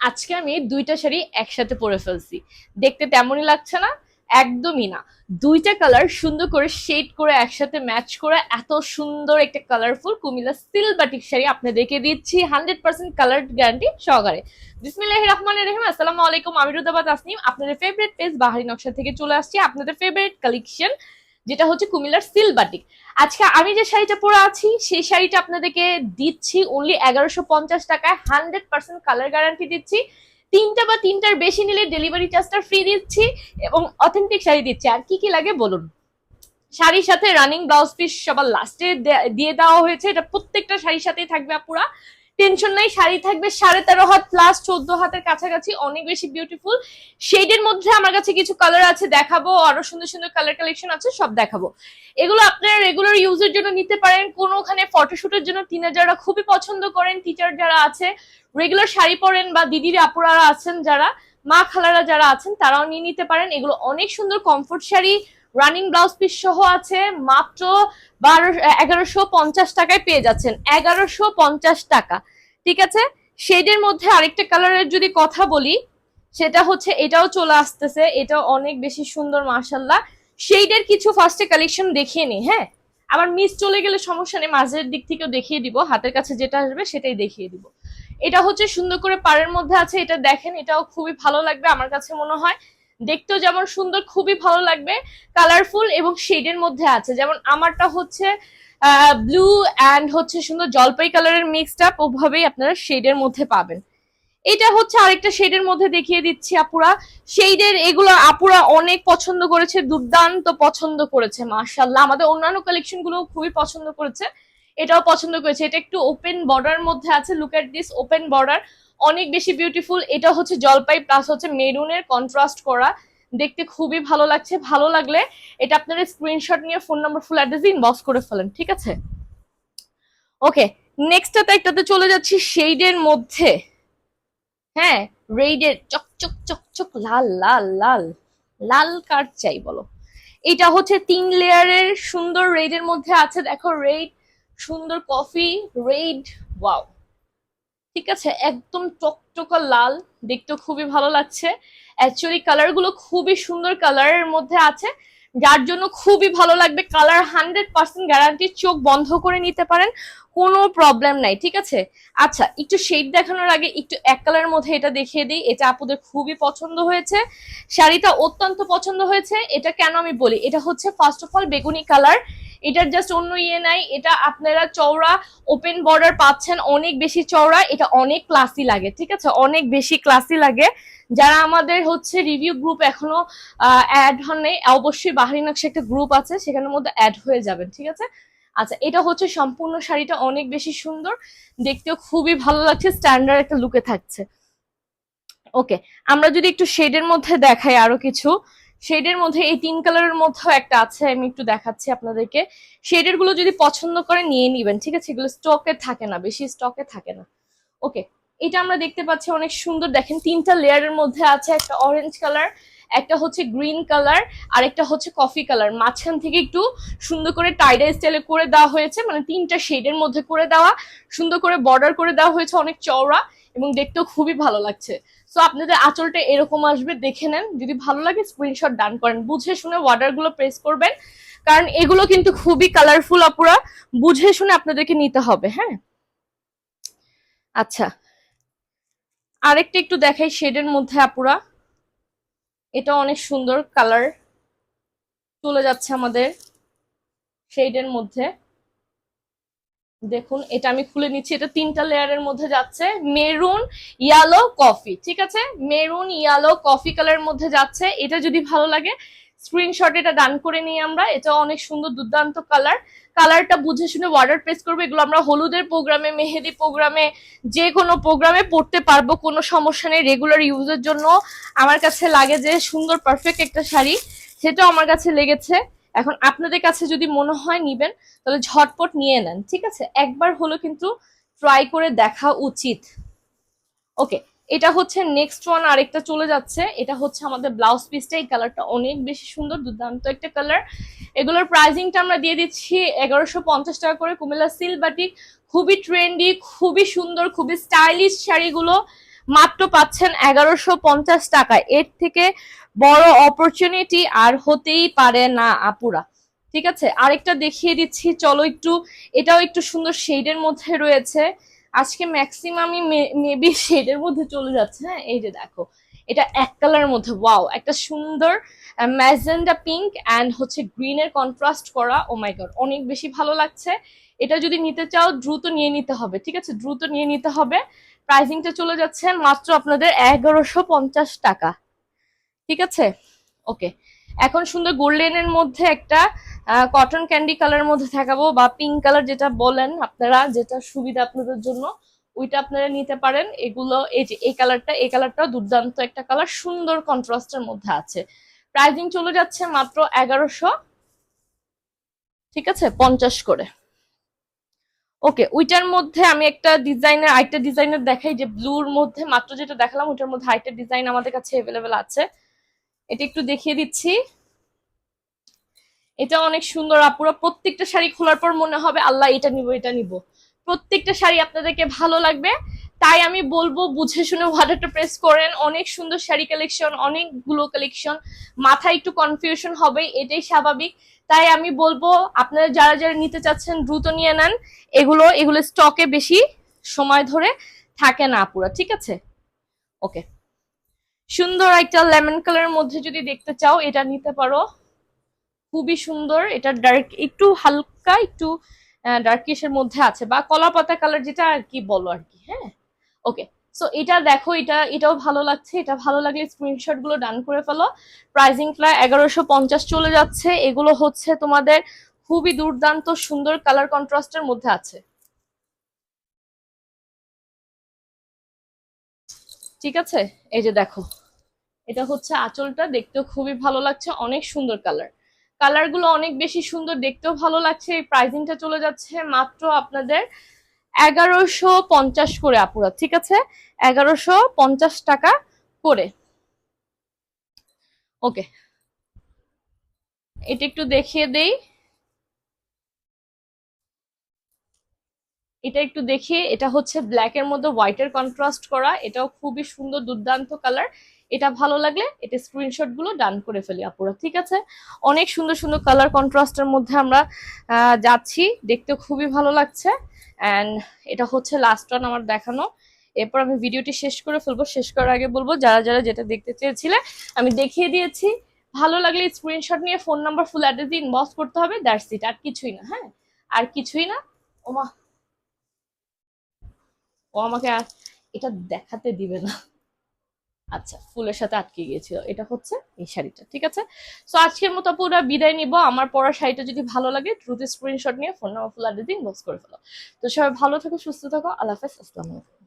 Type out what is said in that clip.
আজকে আমি দুইটা শাড়ি একসাথে পরে ফেলছি। দেখতে তেমনই লাগছে না, একদমই না। দুইটা কালার সুন্দর করে শেড করে একসাথে ম্যাচ করে এত সুন্দর একটা কালারফুল কুমিল্লা সিল বাটিক শাড়ি আপনাদেরকে দিচ্ছি হান্ড্রেড পার্সেন্ট কালার গ্যারান্টি সহকারে। বিসমিল্লাহ রহমান রহিম, আসসালামু আলাইকুম, আমি রুদাবাদ আসনিম। আপনাদের ফেভারিট পেজ বাহারি নকশা থেকে চলে আসছি। আপনাদের ফেভারিট কালেকশন যেটা হচ্ছে কুমিল্লার সিল বাটিক। আজকে আমি যে শাড়িটা পরে আছি, সেই শাড়িটা আপনাদেরকে দিচ্ছি অনলি এগারোশো পঞ্চাশ টাকায় হান্ড্রেড পার্সেন্ট কালার গ্যারান্টি দিচ্ছি। তিনটা বা তিনটার বেশি নিলে ডেলিভারি চার্জটা ফ্রি দিচ্ছি এবং অথেন্টিক শাড়ি দিচ্ছি। আর কি কি লাগে বলুন? শাড়ির সাথে রানিং ব্লাউজ পিস সবার লাস্টে দিয়ে দেওয়া হয়েছে। এটা প্রত্যেকটা শাড়ির সাথেই থাকবে আপুরা। টেনশন নাই, শাড়ি থাকবে সাড়ে তেরো হাত প্লাস চোদ্দ হাতের কাছাকাছি, অনেক বেশি বিউটিফুল শেডের মধ্যে আমার কাছে কিছু কালার আছে, দেখাবো, আরও সুন্দর সুন্দর কালার কালেকশন আছে, সব দেখাবো। এগুলো আপনারা রেগুলার ইউজের জন্য নিতে পারেন কোনো ওখানে ফটোশুটের জন্য টিনেজাররা খুবই পছন্দ করেন টিচার যারা আছে রেগুলার শাড়ি পরেন বা দিদির আপুরারা আছেন যারা, মা খালারা যারা আছেন, তারাও নিয়ে নিতে পারেন। এগুলো অনেক সুন্দর comfort sari running blouse piece সহ আছে মাত্র বারো, এগারোশো পঞ্চাশ টাকায় পেয়ে যাচ্ছেন। এগারোশো পঞ্চাশ টাকা। ঠিক আছে? শেডের মধ্যে আরেকটা কালারের যদি কথা বলি, সেটা হচ্ছে এটাও চলে আসতেছে। এটাও অনেক বেশি সুন্দর মার্শাল্লাহ শেডের কিছু ফার্স্টে কালেকশন দেখিয়ে নি হ্যাঁ? আবার মিস চলে গেলে সমস্যা নেই, মাঝের দিক থেকেও দেখিয়ে দিব। হাতের কাছে যেটা আসবে, সেটাই দেখিয়ে দিব। এটা হচ্ছে সুন্দর করে পাড়ের মধ্যে আছে, এটা দেখেন, এটাও খুবই ভালো লাগবে, আমার কাছে মনে হয়। দেখতেও যেমন সুন্দর, খুবই ভালো লাগবে। কালারফুল এবং শেডের মধ্যে আছে। যেমন আমারটা হচ্ছে ব্লু অ্যান্ড হচ্ছে সুন্দর জলপাই কালারের মিক্সড আপ ওভাবেই আপনারা শেডের মধ্যে পাবেন। এটা হচ্ছে আরেকটা শেডের মধ্যে দেখিয়ে দিচ্ছি আপুরা। শেডের এগুলো আপুরা অনেক পছন্দ করেছে, দুর্দান্ত পছন্দ করেছে মার্শাল্লাহ আমাদের অন্যান্য কালেকশনগুলো খুবই পছন্দ করেছে, এটাও পছন্দ করেছে। এটা একটু ওপেন বর্ডার মধ্যে আছে look at this open border অনেক বেশি বিউটিফুল এটা হচ্ছে জলপাই প্লাস হচ্ছে মেরুনের কন্ট্রাস্ট করা। দেখতে খুবই ভালো লাগছে। ভালো লাগলে এটা আপনারা স্ক্রিনশট নিয়ে phone number full address inbox করে ফেলেন, ঠিক আছে? ওকে নেক্সটটাতে একটাতে চলে যাচ্ছি শেডের মধ্যে। হ্যাঁ রেডের চকচক চকচক লাল লাল লাল। লাল কার চাই বলো? এটা হচ্ছে তিন লেয়ারের সুন্দর রেডের মধ্যে আছে। দেখো রেড সুন্দর কফি রেড ওয়াও ঠিক আছে? একদম টকটকা লাল। দেখতে খুবই ভালো লাগছে। অ্যাকচুয়ালি কালারগুলো খুবই সুন্দর কালারের মধ্যে আছে। যার জন্য খুবই ভালো লাগবে। কালার হান্ড্রেড পার্সেন্ট গ্যারান্টি চোখ বন্ধ করে নিতে পারেন। কোনো প্রবলেম নাই, ঠিক আছে? আচ্ছা একটু শেড দেখানোর আগে একটু এক কালারের মধ্যে এটা দেখিয়ে দিই। এটা আপুদের খুবই পছন্দ হয়েছে। শাড়িটা অত্যন্ত পছন্দ হয়েছে। এটা কেন আমি বলি? এটা হচ্ছে ফার্স্ট অফ অল বেগুনি কালার এটার জাস্ট অন্য ইয়ে নাই, এটা আপনারা চওড়া ওপেন বর্ডার পাচ্ছেন, অনেক বেশি চওড়া, এটা অনেক ক্লাসি লাগে, ঠিক আছে? অনেক বেশি ক্লাসি লাগে। যারা আমাদের হচ্ছে রিভিউ গ্রুপ এখনও অ্যাড হন নেই, অবশ্যই বাহারি নকশা একটা গ্রুপ আছে, সেখানের মধ্যে অ্যাড হয়ে যাবেন, ঠিক আছে? আচ্ছা এটা হচ্ছে সম্পূর্ণ শাড়িটা অনেক বেশি সুন্দর, দেখতেও খুবই ভালো লাগছে স্ট্যান্ডার্ড একটা লুকে থাকছে। ওকে আমরা যদি একটু শেডের মধ্যে দেখাই আরও কিছু। শেডের মধ্যে, এই তিন কালারের মধ্যেও একটা আছে, আমি একটু দেখাচ্ছি আপনাদেরকে। শেডেরগুলো যদি পছন্দ করে, নিয়ে নিবেন, ঠিক আছে? এগুলো স্টকে থাকে না, বেশি স্টকে থাকে না। ওকে এটা আমরা দেখতে পাচ্ছি অনেক সুন্দর। দেখেন, তিনটা লেয়ারের মধ্যে আছে একটা অরেঞ্জ কালার একটা হচ্ছে গ্রিন কালার আর একটা হচ্ছে কফি কালার মাঝখান থেকে একটু সুন্দর করে টাইডাই স্টাইলে করে দেওয়া হয়েছে মানে তিনটা শেডের মধ্যে করে দেওয়া, সুন্দর করে বর্ডার করে দেওয়া হয়েছে অনেক চওড়া। এবং দেখতেও খুবই ভালো লাগছে। সো আপনাদের আঁচলটা এরকম আসবে, দেখে নেন। যদি ভালো লাগে স্ক্রিনশট ডান করেন। বুঝে শুনে ওয়ার্ডারগুলো প্রেস করবেন। কারণ এগুলো কিন্তু খুবই কালারফুল আপুরা বুঝে শুনে আপনাদেরকে নিতে হবে হ্যাঁ? আচ্ছা। আরেকটা একটু দেখাই শেডের মধ্যে আপুরা এটা অনেক সুন্দর কালার চলে যাচ্ছে আমাদের শেডের মধ্যে। দেখুন, এটা আমি খুলে নিচ্ছি। এটা তিনটা লেয়ারের মধ্যে যাচ্ছে। মেরুন ইয়ালো কফি ঠিক আছে? মেরুন ইয়ালো কফি কালারের মধ্যে যাচ্ছে। এটা যদি ভালো লাগে স্ক্রিনশট এটা ডান করে নিই আমরা। এটা অনেক সুন্দর, দুর্দান্ত কালার কালারটা বুঝে শুনে ওয়াটার প্রেস করব। এগুলো আমরা হলুদের প্রোগ্রামে মেহেদি প্রোগ্রামে যে কোনো প্রোগ্রামে পড়তে পারব। কোনো সমস্যা নেই রেগুলার ইউজের জন্য। আমার কাছে লাগে যে সুন্দর পারফেক্ট একটা শাড়ি। সেটাও আমার কাছে লেগেছে। এখন আপনাদের কাছে যদি মনে হয় নিবেন, তাহলে ঝটপট নিয়ে নেন, ঠিক আছে? একবার হলো কিন্তু ট্রাই করে দেখা উচিত। ওকে এটা হচ্ছে নেক্সট ওয়ান আরেকটা চলে যাচ্ছে। এটা হচ্ছে আমাদের ব্লাউজ পিসটা এই কালারটা অনেক বেশি সুন্দর, দুর্দান্ত একটা কালার এগুলোর প্রাইজিংটা আমরা দিয়ে দিচ্ছি এগারোশো পঞ্চাশ টাকা করে কুমিল্লা সিল বাটিক খুবই ট্রেন্ডি খুবই সুন্দর, খুবই স্টাইলিশ শাড়িগুলো। মাত্র পাচ্ছেন এগারোশো পঞ্চাশ টাকা এর থেকে বড় অপরচুনিটি আর হতেই পারে না আপুরা। ঠিক আছে? আরেকটা দেখিয়ে দিচ্ছি, চলো একটু, এটাও একটু সুন্দর শেডের মধ্যে রয়েছে। আজকে ম্যাক্সিমামই মেবি শেডের মধ্যে চলে যাচ্ছে হ্যাঁ? এই যে দেখো, এটা এক কালারের মধ্যে ওয়াও একটা সুন্দর ম্যাজেন্ডা পিঙ্ক অ্যান্ড হচ্ছে গ্রিনের কন্ট্রাস্ট করা ও মাই গড অনেক বেশি ভালো লাগছে। এটা যদি নিতে চাও, দ্রুত নিয়ে নিতে হবে, ঠিক আছে? দ্রুত নিয়ে নিতে হবে। প্রাইসিংটা চলে যাচ্ছে মাত্র আপনাদের এগারোশো টাকা। ঠিক আছে? ওকে এখন সুন্দর গোল্ডেনের মধ্যে একটা কটন ক্যান্ডি কালারের মধ্যে দেখাবো বা পিঙ্ক কালার যেটা বলেন আপনারা, যেটা সুবিধা আপনাদের জন্য, ওইটা আপনারা নিতে পারেন। এগুলো, এই যে, এই কালারটা এই কালারটাও দুর্দান্ত একটা কালার সুন্দর কন্ট্রাস্টের মধ্যে আছে। প্রাইজিং চলে যাচ্ছে মাত্র এগারোশো, ঠিক আছে? পঞ্চাশ করে। ওকে ওইটার মধ্যে আমি একটা ডিজাইনের আরেকটা ডিজাইনের দেখাই যে ব্লুর মধ্যে, মাত্র যেটা দেখালাম, ওইটার মধ্যে আরেকটা ডিজাইন আমাদের কাছে অ্যাভেলেবেল আছে। এটা একটু দেখিয়ে দিচ্ছি। এটা অনেক সুন্দর, আপুরা। প্রত্যেকটা শাড়ি খোলার পর মনে হবে, আল্লাহ, এটা নিব এটা নিব। প্রত্যেকটা শাড়ি আপনাদেরকে ভালো লাগবে। তাই আমি বলব, বুঝে শুনে ওয়াটারটা প্রেস করেন। অনেক সুন্দর শাড়ি কালেকশন অনেকগুলো কালেকশন মাথায় একটু কনফিউশন হবে, এটাই স্বাভাবিক। তাই আমি বলব, আপনারা যারা যারা নিতে চাচ্ছেন, দ্রুত নিয়ে নেন। এগুলো এগুলো স্টকে বেশি সময় ধরে থাকে না, আপুরা। ঠিক আছে? ওকে সুন্দর একটা লেমন কালারের মধ্যে যদি দেখতে চাও, এটা নিতে পারো। খুবই সুন্দর, এটা ডার্ক একটু হালকা, একটু ডার্কিশের মধ্যে আছে, বা কলা পাতা কালার যেটা আর কি বলো আর কি হ্যাঁ? ওকে সো এটা দেখো, এটা, এটাও ভালো লাগছে, এটা ভালো লাগলে স্ক্রিনশটগুলো ডান করে ফেলো। প্রাইজিং প্রাইজিংটা এগারোশো পঞ্চাশ চলে যাচ্ছে, এগুলো হচ্ছে তোমাদের খুবই দুর্দান্ত সুন্দর কালার কন্ট্রাস্টের মধ্যে আছে। ঠিক আছে? এই যে দেখো, এটা হচ্ছে আঁচলটা, দেখতেও খুবই ভালো লাগছে, অনেক সুন্দর কালার কালারগুলো অনেক বেশি সুন্দর, দেখতেও ভালো লাগছে, এই প্রাইজিংটা চলে যাচ্ছে মাত্র আপনাদের এগারোশো পঞ্চাশ করে আপুরা, ঠিক আছে? এগারোশো পঞ্চাশ টাকা করে। ওকে এটা একটু দেখিয়ে দেই। এটা একটু দেখি, এটা হচ্ছে ব্ল্যাক এর মধ্যে হোয়াইটের কন্ট্রাস্ট করা, এটাও খুবই সুন্দর দুর্দান্ত কালার এটা ভালো লাগলে এটা স্ক্রিনশটগুলো ডান করে ফেলি আপুরা, ঠিক আছে? অনেক সুন্দর সুন্দর কালার কন্ট্রাস্টের মধ্যে আমরা যাচ্ছি দেখতে খুবই ভালো লাগছে। অ্যান্ড এটা হচ্ছে লাস্ট ওয়ান আমার দেখানো। এরপর আমি ভিডিওটি শেষ করে ফেলব, শেষ করার আগে বলব, যারা যারা যেটা দেখতে চেয়েছিলে, আমি দেখিয়ে দিয়েছি। ভালো লাগলে স্ক্রিনশট নিয়ে phone number full address inbox করতে হবে দ্যাটস ইট আর কিছুই না হ্যাঁ? আর কিছুই না, ওমা ও আমাকে এটা দেখাতে দিবে না। আচ্ছা ফুলের সাথে আটকে গিয়েছিল। এটা হচ্ছে এই শাড়িটা, ঠিক আছে? সো আজকের মতো পুরো বিদায় নিব। আমার পরা শাড়িটা যদি ভালো লাগে, দ্রুত স্ক্রিনশট নিয়ে ফোন নাম্বার ফুল আড্ডা দিন বক্স করে ফেলো। তো সবাই ভালো থাকো, সুস্থ থাকো। আল্লাহ হাফেজ, আসসালামু আলাইকুম।